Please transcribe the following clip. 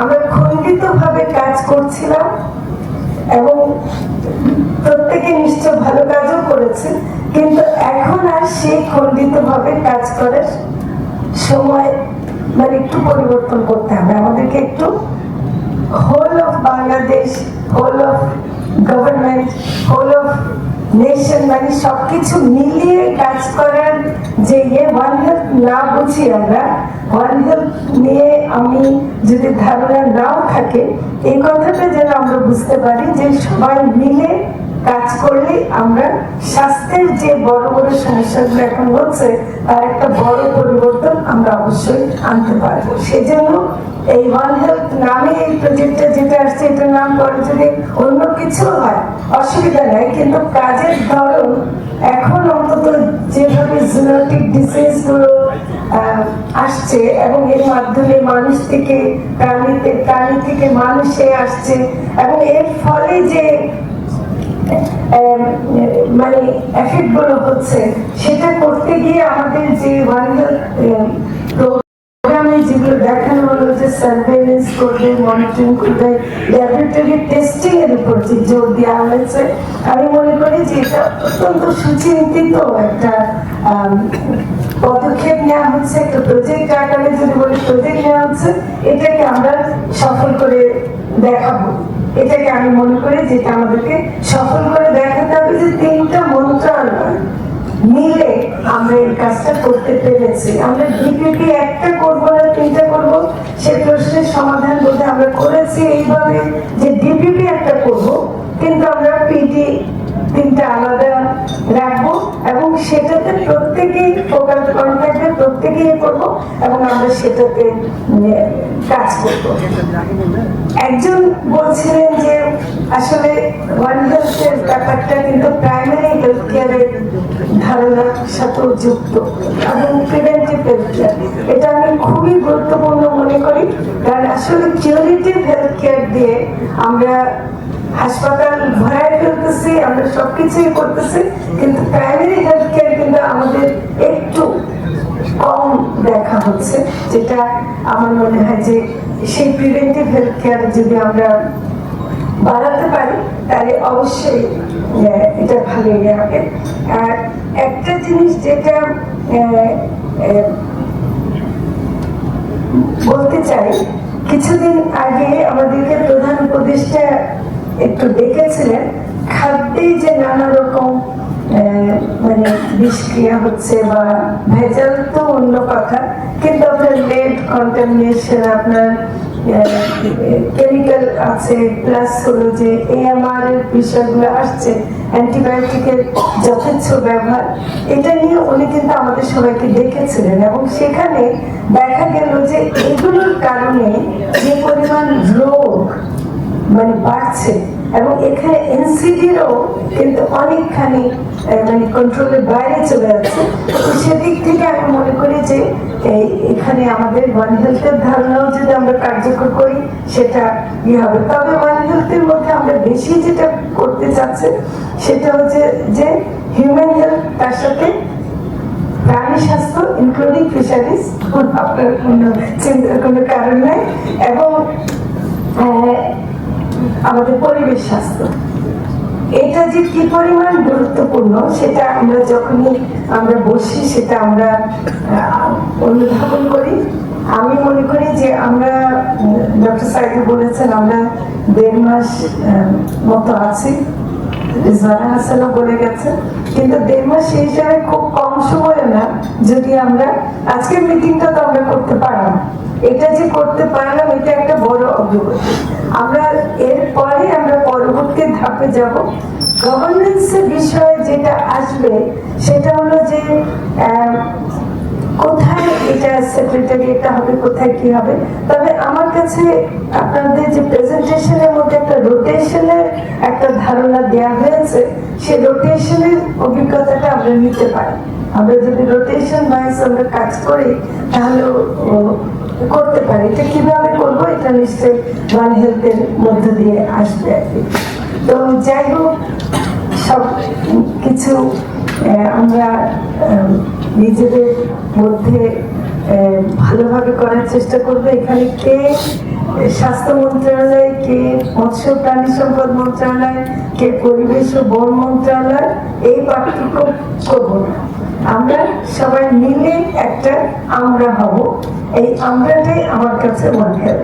আমরা খণ্ডিতভাবে কাজ করছিলাম এবং প্রত্যেকে নিশ্চয় ভালো কাজও করেছে, কিন্তু এখন আর সেই খন্ডিত ভাবে কাজ করার সময় মানে একটু পরিবর্তন করতে হবে। আমাদেরকে একটু whole of Bangladesh whole of government whole of nation মানে সবকিছু মিলিয়ে কাজ করার যে ইয়ে ওয়ান হেলথ না বুঝি আমরা ওয়ান হেলথ নিয়ে আমি যদি ধারণা নাও থাকে, এই কথাটা যেন আমরা বুঝতে পারি যে সবাই মিলে কাজ করলে আমরা স্বাস্থ্যের যে বড় বড় সমস্যাগুলো এখন হচ্ছে, তার একটা বড় পরিবর্তন আমরা অবশ্যই আনতে পারব। সেজন্য এই ওয়ান হেলথ নামে এই প্রজেক্টটা যেটা আসছে, এটার নাম পরে যদি অন্য কিছু হয়, অসুবিধা নেই, কিন্তু কাজের ধরন এখন অন্তত যেভাবে জেনেটিক ডিজিজগুলো আসছে এবং এর মাধ্যমে মানুষ থেকে প্রাণীতে, প্রাণী থেকে মানুষে আসছে, এবং এর ফলে যে মানে এফেক্টগুলো হচ্ছে। সেটা করতে গিয়ে আমাদের যে প্রোগ্রামে যেগুলো দেখানো হলো যে সার্ভেলেন্স করবে মনিটরিং করবে ল্যাবরেটরি টেস্টিং এর উপর যে জোর দেওয়া হয়েছে, আমি মনে করি যে এটা অত্যন্ত সুচিন্তিত একটা পদক্ষেপ নেওয়া হচ্ছে, একটা প্রজেক্ট আকারে যদি বলি প্রজেক্ট নেওয়া হচ্ছে, এটাকে আমরা সফল করে দেখাবো। এটাকে আমি মনে করি যেটা আমাদেরকে সফল করে দেখাতে হবে যে তিনটা মন্ত্রণালয় মিলে আমরা এই কাজটা করতে পেরেছি। আমরা ডিপিপি একটা করব না, তিনটা করব, সে প্রশ্নের সমাধান বলতে আমরা করেছি এইভাবে যে ডিপিপি একটা করব, কিন্তু আমরা পিডি তিনটা আলাদা রাখব এবং সেটাতে প্রত্যেকেই ফোকাল পয়েন্ট থাকবে, প্রত্যেকেই করব এবং আমরা সেটাতে কাজ করব। একজন বলছিলেন যে আসলে ওয়ান ব্যাপারটা কিন্তু প্রাইমারি হেলথ কেয়ারের ধারণার সাথেও যুক্ত এবং প্রিভেন্টিভ হেলথ কেয়ার এটা আমি খুবই গুরুত্বপূর্ণ মনে করি, কারণ আসলে কিউরেটিভ হেলথ কেয়ার দিয়ে আমরা হাসপাতাল ভরায় ফেলতেছি আমরা সবকিছুই করতেছি, কিন্তু প্রাইমারি হেলথ কেয়ার কিন্তু আমাদের একটু কম দেখা হচ্ছে, যেটা আমার মনে হয় যে সেই প্রিভেন্টিভ হেলথ কেয়ার যদি আমরা বাড়াতে পারি, তাহলে অবশ্যই এটা ভালো ইয়ে হবে আর একটা জিনিস যেটা বলতে চাই, কিছুদিন আগে আমাদেরকে প্রধান উপদেষ্টা একটু দেখেছিলেন খাদ্যে যে নানা রকম মানে বিষক্রিয়া হচ্ছে বা ভেজাল তো অন্য কথা, কিন্তু আপনার লেড কন্টামিনেশন আপনার কেমিক্যাল আছে প্লাস হলো যে এএমআর এর বিষয়গুলো আসছে অ্যান্টিবায়োটিকের যথেচ্ছ ব্যবহার, এটা নিয়ে উনি কিন্তু আমাদের সবাইকে দেখেছিলেন এবং সেখানে দেখা গেল যে এগুলোর কারণে যে পরিমাণ রোগ মানে বাড়ছে এবং এখানে এনসিডিরও কিন্তু অনেকখানি মানে কন্ট্রোলের বাইরে চলে যাচ্ছে। তো সেদিক থেকে আমি মনে করি যে এখানে আমাদের ওয়ান হেলথের ধারণাও যদি আমরা কার্যকর করি, সেটা ইয়ে হবে। তবে ওয়ান হেলথের মধ্যে আমরা বেশি যেটা করতে চাচ্ছি, সেটা হচ্ছে যে হিউম্যান হেলথ তার সাথে প্রাণী স্বাস্থ্য ইনক্লুডিং ফিশারিজ আপনার কোনো চিন্তার কোনো কারণ নাই। এবং আমাদের পরিবেশ স্বাস্থ্য। এটা যে কি পরিমাণ গুরুত্বপূর্ণ, সেটা আমরা যখনই আমরা বসি, সেটা আমরা অনুধাবন করি। আমি মনে করি যে আমরা ডক্টর সাইকে বলেছেন, আমরা দেড় মাস মতো আছি। হাসানও বলে গেছে। কিন্তু দেড় মাস সেই হিসাবে খুব কম সময় না, যদি আমরা, আজকের মিটিংটা তো আমরা করতে পারলাম এটা যে করতে পারলাম, এটা একটা বড় অগ্রগতি আমরা এরপরে আমরা পরবর্তী ধাপে যাব। গভর্নেন্সের বিষয়ে যেটা আসবে, সেটা হলো যে কোথায় এটা সেক্রেটারি এটা হবে, কোথায় কি হবে? তবে আমার কাছে আপনাদের যে প্রেজেন্টেশনের মধ্যে একটা রোটেশনের একটা ধারণা দেওয়া হয়েছে সেই রোটেশনের অভিজ্ঞতাটা আমরা নিতে পারি। আমরা যদি রোটেশন ওয়াইজ আমরা কাজ করি, তাহলে করতে পারি। এটা কীভাবে করব এটা নিশ্চয়ই ওয়ান হেলথের মধ্য দিয়ে আসবে আর কি। তো যাই হোক, সব কিছু আমরা নিজেদের মধ্যে ভালোভাবে করার চেষ্টা করব। এখানে কে স্বাস্থ্য মন্ত্রণালয়, কে মৎস্য প্রাণী সম্পদ মন্ত্রণালয়, কে পরিবেশ ও বন মন্ত্রণালয়, এই পার্থক্য করব না। আমরা সবাই মিলে একটা আমরা হব। এই আমরাটাই আমার কাছে মনে হয়